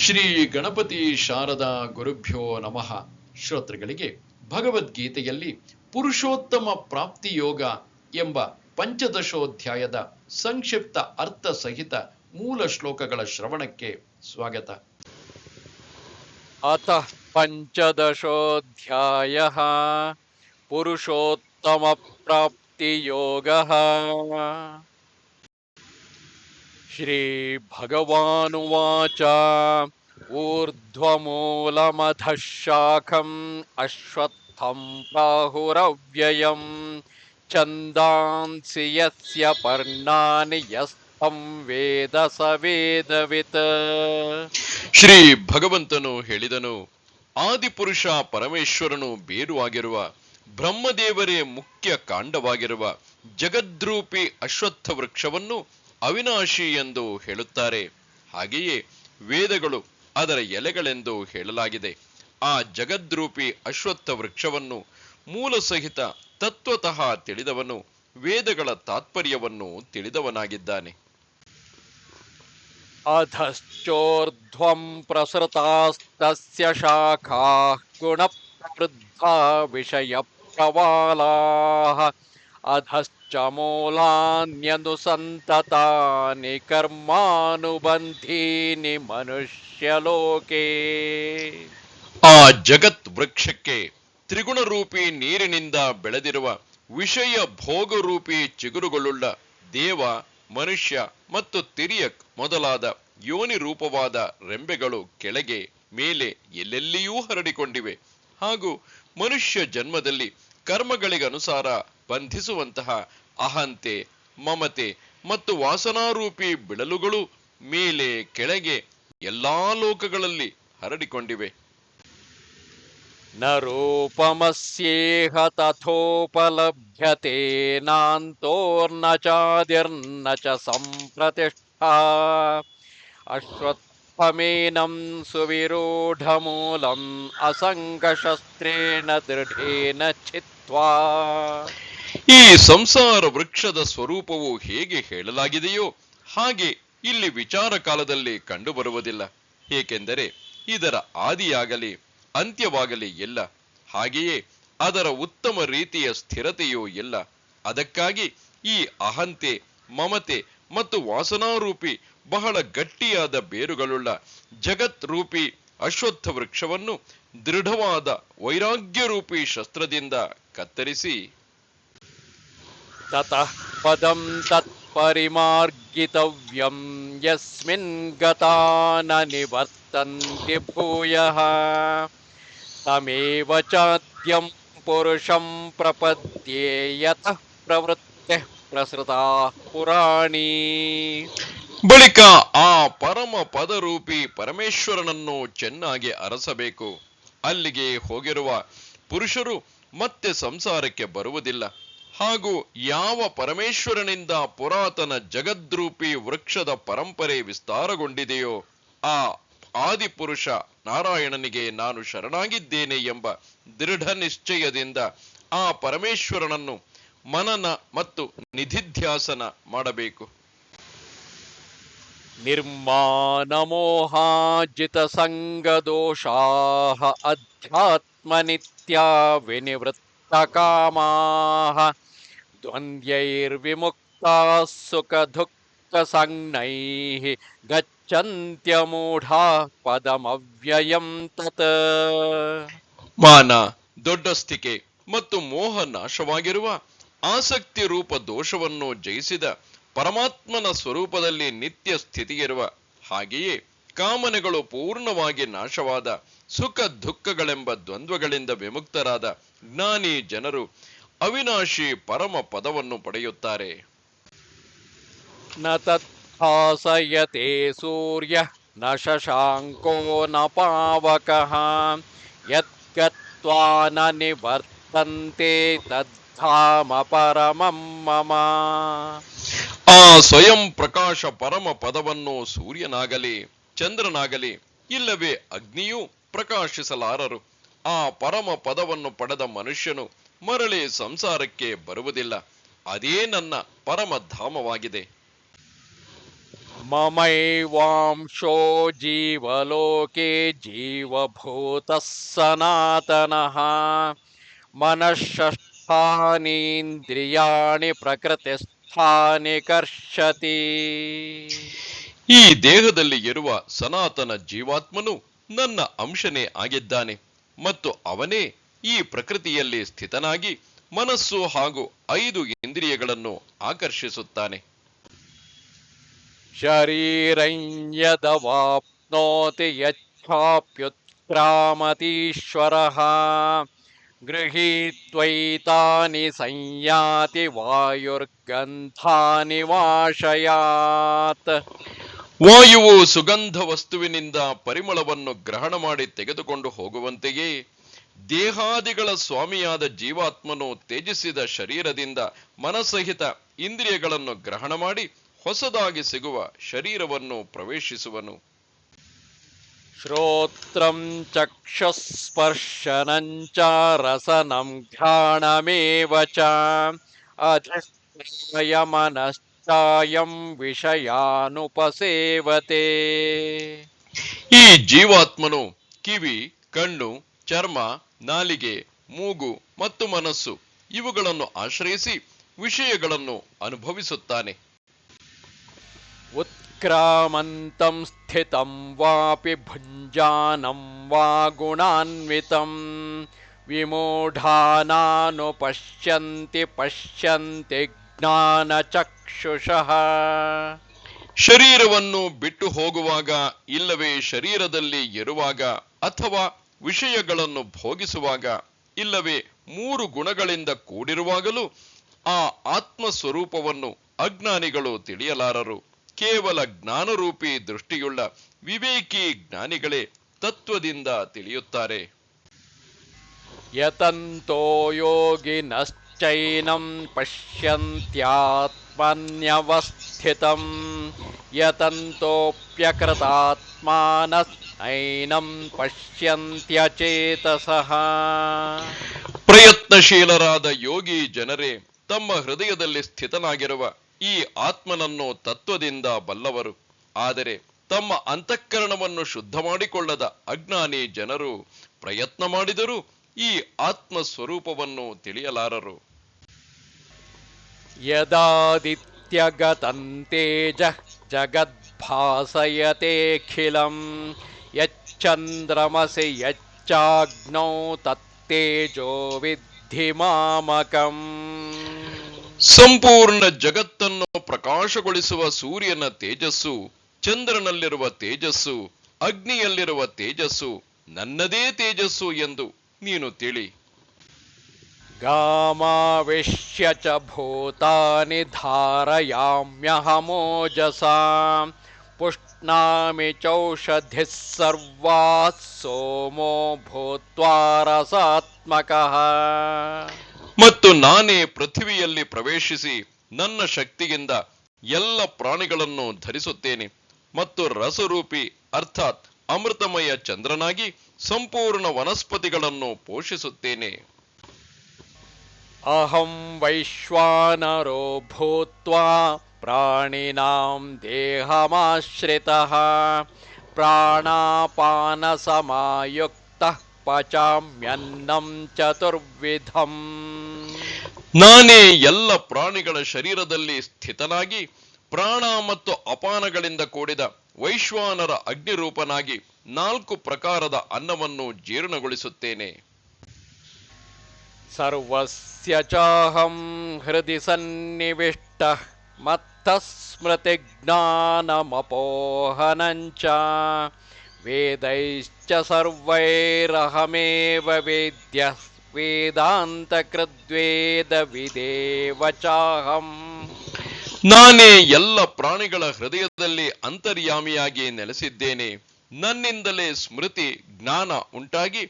ಶ್ರೀ ಗಣಪತಿ ಶಾರದಾ ಗುರುಭ್ಯೋ ನಮಃ. ಶ್ರೋತೃಗಳಿಗೆ ಭಗವದ್ಗೀತೆಯಲ್ಲಿ ಪುರುಷೋತ್ತಮ ಪ್ರಾಪ್ತಿ ಯೋಗ ಎಂಬ ಪಂಚದಶೋಧ್ಯಾಯದ ಸಂಕ್ಷಿಪ್ತ ಅರ್ಥ ಸಹಿತ ಮೂಲ ಶ್ಲೋಕಗಳ ಶ್ರವಣಕ್ಕೆ ಸ್ವಾಗತ. ಅತ ಪಂಚದಶೋಧ್ಯಾಯ ಪುರುಷೋತ್ತಮ ಪ್ರಾಪ್ತಿ ಯೋಗ. श्रीभगवानुवाच ऊर्ध्वमूलमधः शाखम् अश्वत्थं प्राहुरव्ययम् छन्दांसि यस्य पर्णानि यस्तं वेद स वेदवित् ಶ್ರೀ ಭಗವಂತನು ಹೇಳಿದನು ಆದಿಪುರುಷ ಪರಮೇಶ್ವರನು ಬೇರುವಾಗಿರುವ ಬ್ರಹ್ಮದೇವರೇ ಮುಖ್ಯ ಕಾಂಡವಾಗಿರುವ ಜಗದ್ರೂಪಿ ಅಶ್ವತ್ಥ ವೃಕ್ಷವನ್ನು ಅವಿನಾಶಿ ಎಂದು ಹೇಳುತ್ತಾರೆ. ಹಾಗೆಯೇ ವೇದಗಳು ಅದರ ಎಲೆಗಳೆಂದು ಹೇಳಲಾಗಿದೆ. ಆ ಜಗದ್ರೂಪಿ ಅಶ್ವತ್ಥ ವೃಕ್ಷವನ್ನು ಮೂಲ ಸಹಿತ ತತ್ವತಃ ತಿಳಿದವನು, ವೇದಗಳ ತಾತ್ಪರ್ಯವನ್ನು ತಿಳಿದವನಾಗಿದ್ದಾನೆ. ಅಧಶ್ಚೋರ್ಧ್ವಂ ಪ್ರಸೃತಾಸ್ತಸ್ಯ ಶಾಖಾ ಗುಣ ವಿಷಯ ಪ್ರವಾಲಾಹ ಅಧಶ್ಚ अधश्च मूलान्यनुसन्ततानि कर्मानुबन्धीनि मनुष्यलोके ಆ ಜಗತ್ ವೃಕ್ಷಕ್ಕೆ ತ್ರಿಗುಣರೂಪಿ ನೀರಿನಿಂದ ಬೆಳೆದಿರುವ ವಿಷಯ ಭೋಗರೂಪಿ ಚಿಗುರುಗಳುಳ್ಳ ದೇವ ಮನುಷ್ಯ ಮತ್ತು ತಿರಿಯಕ್ ಮೊದಲಾದ ಯೋನಿ ರೂಪವಾದ ರೆಂಬೆಗಳು ಕೆಳಗೆ ಮೇಲೆ ಎಲ್ಲೆಲ್ಲಿಯೂ ಹರಡಿಕೊಂಡಿವೆ ಹಾಗೂ ಮನುಷ್ಯ ಜನ್ಮದಲ್ಲಿ ಕರ್ಮಗಳಿಗನುಸಾರ ಬಂಧಿಸುವಂತಹ ಅಹಂತೆ, ಮಮತೆ ಮತ್ತು ವಾಸನಾರೂಪಿ ಬಿಡಲುಗಳು ಮೇಲೆ, ಕೆಳಗೆ ಎಲ್ಲಾ ಲೋಕಗಳಲ್ಲಿ ಹರಡಿಕೊಂಡಿವೆ. ನೋಪಮಸ್ಯೇಹ ತಥೋಪಲಭ್ಯತೆ ನಾಂತೋರ್ನ ಚಾದಿರ್ನ ಚ ಸಂಪ್ರತಿಷ್ಠಾ. ಅಶ್ವತ್ಥಮೇನಂ ಸುವಿರೂಢಮೂಲಂ ಅಸಂಗಶಸ್ತ್ರೇಣ ದೃಢೇನ ಚಿತ್ವಾ. ಈ ಸಂಸಾರ ವೃಕ್ಷದ ಸ್ವರೂಪವು ಹೇಗೆ ಹೇಳಲಾಗಿದೆಯೋ ಹಾಗೆ ಇಲ್ಲಿ ವಿಚಾರ ಕಾಲದಲ್ಲಿ ಕಂಡುಬರುವುದಿಲ್ಲ. ಏಕೆಂದರೆ ಇದರ ಆದಿಯಾಗಲಿ, ಅಂತ್ಯವಾಗಲಿ ಇಲ್ಲ. ಹಾಗೆಯೇ ಅದರ ಉತ್ತಮ ರೀತಿಯ ಸ್ಥಿರತೆಯೂ ಇಲ್ಲ. ಅದಕ್ಕಾಗಿ ಈ ಅಹಂತೆ, ಮಮತೆ ಮತ್ತು ವಾಸನಾರೂಪಿ ಬಹಳ ಗಟ್ಟಿಯಾದ ಬೇರುಗಳುಳ್ಳ ಜಗತ್ ರೂಪಿ ಅಶ್ವತ್ಥ ವೃಕ್ಷವನ್ನು ದೃಢವಾದ ವೈರಾಗ್ಯರೂಪಿ ಶಸ್ತ್ರದಿಂದ ಕತ್ತರಿಸಿ ततः पदं तत्परिमार्गितव्यं यस्मिन् गता न निवर्तन्ति भूयः तमेव चाद्यं पुरुषं प्रपद्ये यतः प्रवृत्तिः प्रसृता पुराणी ಬಳಿಕ ಆ ಪರಮ ಪದರೂಪಿ ಪರಮೇಶ್ವರನನ್ನು ಚೆನ್ನಾಗಿ ಅರಸಬೇಕು ಅಲ್ಲಿಗೆ ಹೋಗಿರುವ ಪುರುಷರು ಮತ್ತೆ ಸಂಸಾರಕ್ಕೆ ಬರುವುದಿಲ್ಲ ಹಾಗೂ ಯಾವ ಪರಮೇಶ್ವರನಿಂದ ಪುರಾತನ ಜಗದ್ರೂಪಿ ವೃಕ್ಷದ ಪರಂಪರೆ ವಿಸ್ತಾರಗೊಂಡಿದೆಯೋ ಆ ಆದಿಪುರುಷ ನಾರಾಯಣನಿಗೆ ನಾನು ಶರಣಾಗಿದ್ದೇನೆ ಎಂಬ ದೃಢ ನಿಶ್ಚಯದಿಂದ ಆ ಪರಮೇಶ್ವರನನ್ನು ಮನನ ಮತ್ತು ನಿಧಿಧ್ಯಾಸನ ಮಾಡಬೇಕು. ನಿರ್ಮಾನಮೋಹಾಜಿತ ಸಂಗದೋಷಾಹ ಅಧ್ಯಾತ್ಮನಿತ್ಯ ವಿನಿವೃತ್ತ विनिवृत्तकामाः द्वन्द्वैर्विमुक्ताः सुखदुःखसंज्ञैः गच्छन्त्यमूढाः पदमव्ययं तत् ಮಾನ ದೊಡ್ಡಸ್ತಿಕೆ ಮತ್ತು ಮೋಹ ನಾಶವಾಗಿರುವ ಆಸಕ್ತಿ ರೂಪ ದೋಷವನ್ನು ಜಯಿಸಿದ ಪರಮಾತ್ಮನ ಸ್ವರೂಪದಲ್ಲಿ ನಿತ್ಯ ಸ್ಥಿತಿಗಿರುವ ಹಾಗೆಯೇ ಕಾಮನೆಗಳು ಪೂರ್ಣವಾಗಿ ನಾಶವಾದ ಸುಖ ದುಃಖಗಳೆಂಬ ದ್ವಂದ್ವಗಳಿಂದ ವಿಮುಕ್ತರಾದ ಜ್ಞಾನಿ ಜನರು ಅವಿನಾಶಿ ಪರಮ ಪದವನ್ನು ಪಡೆಯುತ್ತಾರೆ. ನ ತತ್ಹಾಸಯತೆ ಸೂರ್ಯ ನ ಶಶಾಂಕೋ ನ ಪಾವಕಃ ಯತ್ಗತ್ವಾ ನಿವರ್ತಂತೆ ತದ್ಧಾಮ ಪರಮಂ ಮಮ. ಆ ಸ್ವಯಂ ಪ್ರಕಾಶ ಪರಮ ಪದವನ್ನು ಸೂರ್ಯನಾಗಲಿ ಚಂದ್ರನಾಗಲಿ ಇಲ್ಲವೇ ಅಗ್ನಿಯು ಪ್ರಕಾಶಿಸಲಾರರು. ಆ ಪರಮ ಪದವನ್ನು ಪಡೆದ ಮನುಷ್ಯನು ಮರಳಿ ಸಂಸಾರಕ್ಕೆ ಬರುವುದಿಲ್ಲ. ಅದೇ ನನ್ನ ಪರಮ ಪರಮಧಾಮವಾಗಿದೆ. ಮಮೈವಾಂಶೋ ಜೀವಲೋಕೆ ಜೀವಭೂತ ಸನಾತನಃ ಮನಃಷ್ಠಾನೀಂದ್ರಿಯಾಣಿ ಪ್ರಕೃತಿಸ್ಥಾನಿ ಕರ್ಷತಿ. ಈ ದೇಹದಲ್ಲಿ ಇರುವ ಸನಾತನ ಜೀವಾತ್ಮನು ನನ್ನ ಅಂಶನೇ ಆಗಿದ್ದಾನೆ ಮತ್ತು ಅವನೇ ಈ ಪ್ರಕೃತಿಯಲ್ಲಿ ಸ್ಥಿತನಾಗಿ ಮನಸ್ಸು ಹಾಗೂ ಐದು ಇಂದ್ರಿಯಗಳನ್ನು ಆಕರ್ಷಿಸುತ್ತಾನೆ. ಶರೀರೈಯದವಾಪ್ನೋತಿ ಯಚ್ಛಾಪ್ಯುತ್ಕ್ರಾಮತೀಶ್ವರ ಗೃಹೀತ್ವೈತಾನಿ ಸಂಯಾತಿ ವಾಯುರ್ಗಂಥಾನಿ ವಾಶಯಾತ್. ವಾಯುವು ಸುಗಂಧ ವಸ್ತುವಿನಿಂದ ಪರಿಮಳವನ್ನು ಗ್ರಹಣ ಮಾಡಿ ತೆಗೆದುಕೊಂಡು ಹೋಗುವಂತೆಯೇ ದೇಹಾದಿಗಳ ಸ್ವಾಮಿಯಾದ ಜೀವಾತ್ಮನು ತ್ಯಜಿಸಿದ ಶರೀರದಿಂದ ಮನಸಹಿತ ಇಂದ್ರಿಯಗಳನ್ನು ಗ್ರಹಣ ಮಾಡಿ ಹೊಸದಾಗಿ ಸಿಗುವ ಶರೀರವನ್ನು ಪ್ರವೇಶಿಸುವನು. ಶ್ರೋತ್ರಂ ಚಕ್ಷಸ್ಪರ್ಶನಂಚ ರಸನಂ ಘ್ರಾಣಮೇವ ಚ. ಅಧಿಷ್ಠಾಯ ಮನಶ್ಚ ಸಾಯಂ ವಿಷಯಾನುಪಸೇವತೆ. ಈ ಜೀವಾತ್ಮನು ಕಿವಿ ಕಣ್ಣು ಚರ್ಮ ನಾಲಿಗೆ ಮೂಗು ಮತ್ತು ಮನಸ್ಸು ಇವುಗಳನ್ನು ಆಶ್ರಯಿಸಿ ವಿಷಯಗಳನ್ನು ಅನುಭವಿಸುತ್ತಾನೆ. ಉತ್ಕ್ರಾಮಂತಂ ಸ್ಥಿತಂ ವಾಪಿ ಭುಂಜಾನಂ ವಾ ಗುಣಾನ್ವಿತಂ. ವಿಮೂಢಾನಾನು ಪಶ್ಯಂತಿ ಪಶ್ಯಂತಿ ಜ್ಞಾನಚಕ್ ಚಕ್ಷುಷಃ ಶರೀರವನ್ನು ಬಿಟ್ಟು ಹೋಗುವಾಗ ಇಲ್ಲವೇ ಶರೀರದಲ್ಲಿ ಇರುವಾಗ ಅಥವಾ ವಿಷಯಗಳನ್ನು ಭೋಗಿಸುವಾಗ ಇಲ್ಲವೇ ಮೂರು ಗುಣಗಳಿಂದ ಕೂಡಿರುವಾಗಲೂ ಆ ಆತ್ಮ ಸ್ವರೂಪವನ್ನು ಅಜ್ಞಾನಿಗಳು ತಿಳಿಯಲಾರರು. ಕೇವಲ ಜ್ಞಾನರೂಪಿ ದೃಷ್ಟಿಯುಳ್ಳ ವಿವೇಕಿ ಜ್ಞಾನಿಗಳೇ ತತ್ವದಿಂದ ತಿಳಿಯುತ್ತಾರೆ. ಯತಂತೋ ಯೋಗಿ योगिनश्चैनं पश्यन्त्यात्मन्यवस्थितं यतन्तोऽप्यकृतात्मानैनं पश्यन्त्यचेतसः ಪ್ರಯತ್ನಶೀಲರಾದ ಯೋಗಿ ಜನರೇ ತಮ್ಮ ಹೃದಯದಲ್ಲಿ ಸ್ಥಿತನಾಗಿರುವ ಈ ಆತ್ಮನನ್ನು ತತ್ವದಿಂದ ಬಲ್ಲವರು ಆದರೆ ತಮ್ಮ ಅಂತಃಕರಣವನ್ನು ಶುದ್ಧ ಮಾಡಿಕೊಳ್ಳದ ಅಜ್ಞಾನಿ ಜನರು ಪ್ರಯತ್ನ ಮಾಡಿದರೂ ಈ ಆತ್ಮ ಸ್ವರೂಪವನ್ನು ತಿಳಿಯಲಾರರು यदादित्यगतं तेजः जगद्भासयतेऽखिलं यच्चन्द्रमसि यच्चाग्नौ तत्तेजो विद्धि मामकम् ಸಂಪೂರ್ಣ ಜಗತ್ತನ್ನು ಪ್ರಕಾಶಗೊಳಿಸುವ ಸೂರ್ಯನ ತೇಜಸ್ಸು ಚಂದ್ರನಲ್ಲಿರುವ ತೇಜಸ್ಸು ಅಗ್ನಿಯಲ್ಲಿರುವ ತೇಜಸ್ಸು ನನ್ನದೇ ತೇಜಸ್ಸು ಎಂದು ನೀನು ತಿಳಿ गामाविश्य च भूतानि धारयाम्यहमोजसा पुष्णामि चौषधिः सर्वाः सोमो भूत्वा रसात्मकः ಮತ್ತು ನಾನೇ ಪೃಥ್ವಿಯಲ್ಲಿ ಪ್ರವೇಶಿಸಿ ನನ್ನ ಶಕ್ತಿಯಿಂದ ಎಲ್ಲ ಪ್ರಾಣಿಗಳನ್ನು ಧರಿಸುತ್ತೇನೆ ಮತ್ತು ರಸರೂಪಿ ಅರ್ಥಾತ್ ಅಮೃತಮಯ ಚಂದ್ರನಾಗಿ ಸಂಪೂರ್ಣ ವನಸ್ಪತಿಗಳನ್ನು ಪೋಷಿಸುತ್ತೇನೆ अहं वैश्वानरो भूत्वा प्राणिनां देहमाश्रितः प्राणापानसमायुक्तः पचाम्यन्नं चतुर्विधम् ನಾನೇ ಎಲ್ಲ ಪ್ರಾಣಿಗಳ ಶರೀರದಲ್ಲಿ ಸ್ಥಿತನಾಗಿ ಪ್ರಾಣ ಮತ್ತು ಅಪಾನಗಳಿಂದ ಕೂಡಿದ ವೈಶ್ವಾನರ ಅಗ್ನಿರೂಪನಾಗಿ ನಾಲ್ಕು ಪ್ರಕಾರದ ಅನ್ನವನ್ನು ಜೀರ್ಣಗೊಳಿಸುತ್ತೇನೆ सर्वस्य चाहं हृदि सन्निविष्टः मत्तः स्मृतिज्ञानमपोहनं च वेदैश्च सर्वैरहमेव वेद्यः वेदान्तकृद्वेदविदेव चाहम् ನಾನೇ ಎಲ್ಲ ಪ್ರಾಣಿಗಳ ಹೃದಯದಲ್ಲಿ ಅಂತರ್ಯಾಮಿಯಾಗಿ ನೆಲೆಸಿದ್ದೇನೆ ನನ್ನಿಂದಲೇ ಸ್ಮೃತಿ ಜ್ಞಾನ ಉಂಟಾಗಿ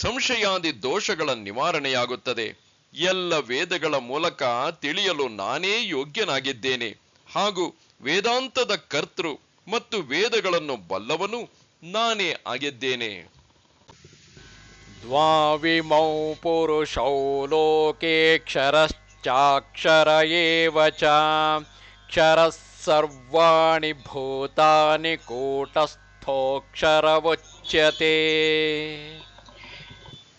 ಸಂಶಯಾದಿ ದೋಷಗಳ ನಿವಾರಣೆಯಾಗುತ್ತದೆ. ಎಲ್ಲ ವೇದಗಳ ಮೂಲಕ ತಿಳಿಯಲು ನಾನೇ ಯೋಗ್ಯನಾಗಿದ್ದೇನೆ. ಹಾಗೂ ವೇದಾಂತದ ಕರ್ತೃ ಮತ್ತು ವೇದಗಳನ್ನು ಬಲ್ಲವನು ನಾನೇ ಆಗಿದ್ದೇನೆ. ದ್ವಾವಿಮೌ ಪುರುಷೌ ಲೋಕೇಕ್ಷರಶ್ಚಾಕ್ಷರ ಕ್ಷರ ಕ್ಷರಃ ಸರ್ವಾಣಿ ಭೂತಾನಿ ಕೂಟಸ್ಥೋಕ್ಷರವುಚ್ಯತೆ.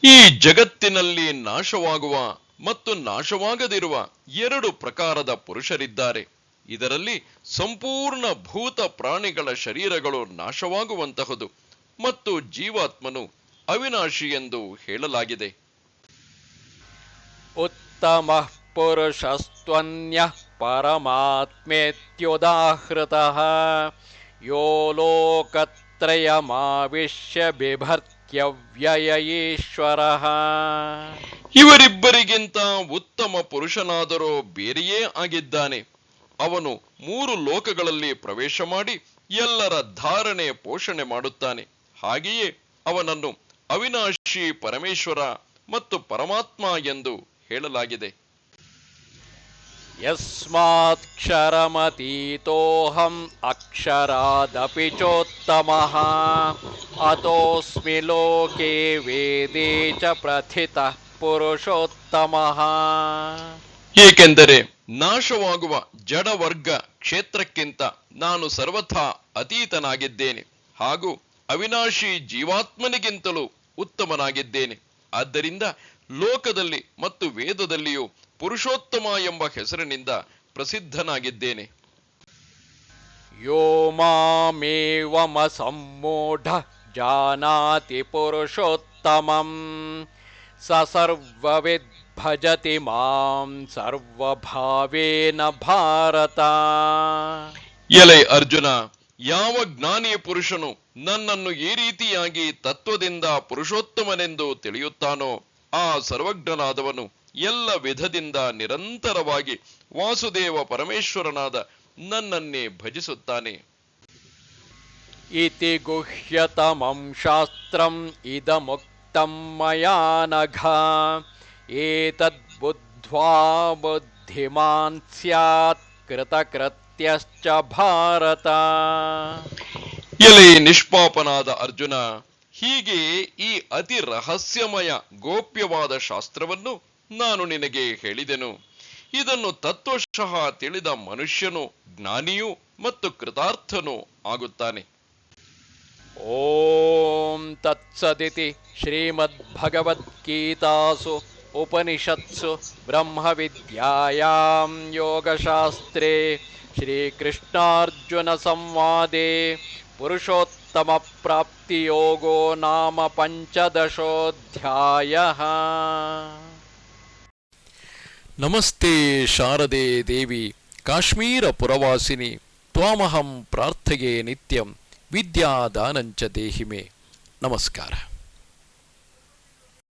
ಈ ಜಗತ್ತಿನಲ್ಲಿ ನಾಶವಾಗುವ ಮತ್ತು ನಾಶವಾಗದಿರುವ ಎರಡು ಪ್ರಕಾರದ ಪುರುಷರಿದ್ದಾರೆ. ಇದರಲ್ಲಿ ಸಂಪೂರ್ಣ ಭೂತ ಪ್ರಾಣಿಗಳ ಶರೀರಗಳು ನಾಶವಾಗುವಂತಹದು ಮತ್ತು ಜೀವಾತ್ಮನು ಅವಿನಾಶಿ ಎಂದು ಹೇಳಲಾಗಿದೆ. ಉತ್ತಮ ಪುರುಷಸ್ತ್ವನ್ಯ ಪರಮಾತ್ಮೇತ್ಯುದಾಹೃತ. ಯೋ ಲೋಕತ್ರಯಮಾವಿಶ್ಯ ಬಿಭರ್ತ ವ್ಯಯಯೇಶ್ವರ ಇವರಿಬ್ಬರಿಗಿಂತ ಉತ್ತಮ ಪುರುಷನಾದರೂ ಬೇರೆಯೇ ಆಗಿದ್ದಾನೆ. ಅವನು ಮೂರು ಲೋಕಗಳಲ್ಲಿ ಪ್ರವೇಶ ಮಾಡಿ ಎಲ್ಲರ ಧಾರಣೆ ಪೋಷಣೆ ಮಾಡುತ್ತಾನೆ. ಹಾಗೆಯೇ ಅವನನ್ನು ಅವಿನಾಶಿ ಪರಮೇಶ್ವರ ಮತ್ತು ಪರಮಾತ್ಮ ಎಂದು ಹೇಳಲಾಗಿದೆ. यस्मात्क्षरमतीतोऽहम् अक्षरादपि चोत्तमः अतोऽस्मि लोके वेदे च प्रथितः पुरुषोत्तमः ಏಕೆಂದರೆ ನಾಶವಾಗುವ ಜಡವರ್ಗ ಕ್ಷೇತ್ರಕ್ಕಿಂತ ನಾನು ಸರ್ವಥಾ ಅತೀತನಾಗಿದ್ದೇನೆ ಹಾಗೂ ಅವಿನಾಶಿ ಜೀವಾತ್ಮನಿಗಿಂತಲೂ ಉತ್ತಮನಾಗಿದ್ದೇನೆ ಆದ್ದರಿಂದ ಲೋಕದಲ್ಲಿ ಮತ್ತು ವೇದದಲ್ಲಿಯೂ ಪುರುಷೋತ್ತಮ ಎಂಬ ಹೆಸರಿನಿಂದ ಪ್ರಸಿದ್ಧನಾಗಿದ್ದೇನೆ. ಯೋ ಮಾಮೇವಮ ಸಂಮೂಢ ಜಾನಾತಿ ಪುರುಷೋತ್ತಮಂ ಸರ್ವವಿದ್ ಭಜತಿ ಮಾಂ ಸರ್ವಭಾವೇನ ಭಾರತ. ಎಲೆ ಅರ್ಜುನ ಯಾವ ಜ್ಞಾನಿಯ ಪುರುಷನು ನನ್ನನ್ನು ಈ ರೀತಿಯಾಗಿ ತತ್ವದಿಂದ ಪುರುಷೋತ್ತಮನೆಂದು ತಿಳಿಯುತ್ತಾನೋ ಆ ಸರ್ವಜ್ಞನಾದವನು ಎಲ್ಲ ವಿಧದಿಂದ ನಿರಂತರವಾಗಿ ವಾಸುದೇವ ಪರಮೇಶ್ವರನಾದ ನನ್ನನ್ನೇ ಭಜಿಸುತ್ತಾನೆ. ಇತಿ ಗುಹ್ಯತಮಂ ಶಾಸ್ತ್ರಂ ಇದಮುಕ್ತಂ ಮಯಾ ಬುದ್ಧಿಮಾನ್ ಸ್ಯಾತ್ ಕೃತಕೃತ್ಯಶ್ಚ ಭಾರತ. ಎಲೆ ನಿಷ್ಪಾಪನಾದ ಅರ್ಜುನ ಹೀಗೆ ಈ ಅತಿ ರಹಸ್ಯಮಯ ಗೋಪ್ಯವಾದ ಶಾಸ್ತ್ರವನ್ನು ನಾನು ನಿನಗೆ ಹೇಳಿದೆನು. ಇದನ್ನು ತತ್ವಶಃ ತಿಳಿದ ಮನುಷ್ಯನು ಜ್ಞಾನಿಯು ಮತ್ತು ಕೃತಾರ್ಥನೂ ಆಗುತ್ತಾನೆ. ಓಂ ತತ್ಸದಿತಿ ಶ್ರೀಮದ್ಭಗವದ್ಗೀತಾಸು ಉಪನಿಷತ್ಸು ಬ್ರಹ್ಮವಿದ್ಯಾಯಾಂ ಯೋಗಶಾಸ್ತ್ರೇ ಶ್ರೀಕೃಷ್ಣಾರ್ಜುನ ಸಂವಾದೇ ಪುರುಷೋತ್ತ उत्तमप्राप्तियोगो नाम पञ्चदशोऽध्यायः नमस्ते शारदे देवी काश्मीरपुरवासिनि त्वामहं प्रार्थये नित्यं विद्यादानञ्च देहि मे नमस्कारः